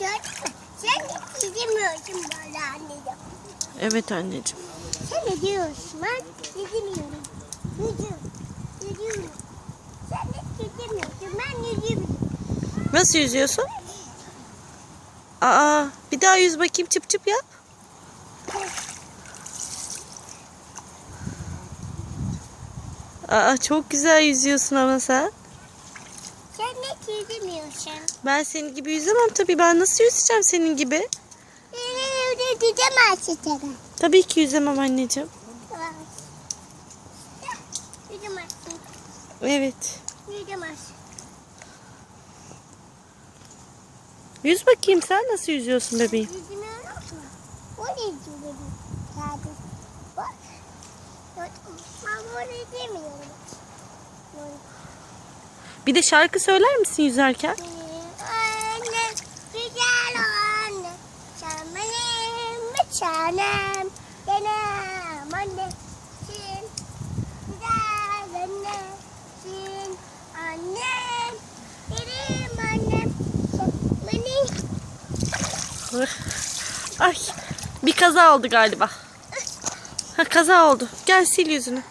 Sen hiç yüzemiyorsun böyle anneciğim. Evet anneciğim. Sen ne diyorsun? Ben yüzemiyorum. Yüzüyorum. Yüzüyorum. Sen hiç yüzemiyorsun. Ben yüzüyorum. Nasıl yüzüyorsun? Aa, bir daha yüz bakayım çıp çıp yap. Aa, çok güzel yüzüyorsun ama sen. Sen hiç yüzemiyorsun. Ben senin gibi yüzemem tabii. Ben nasıl yüzeceğim senin gibi? Yüzemezsin sen. Tabii ki yüzemem anneciğim. Yüzemezsin. Evet. Yüzemezsin. Yüz bakayım sen nasıl yüzüyorsun bebeğim? Yüzemiyorum ki. O da yüzüyorum. Sadece. Bak. Ben böyle yüzemiyorum. Böyle. Bir de şarkı söyler misin yüzerken? Anne, güzel anne. Sen benim bir tanem. Benim annesin. Güzel annesin. Annem, benim annem. Sen benim. Ay bir kaza oldu galiba. Ha, kaza oldu. Gel sil yüzünü.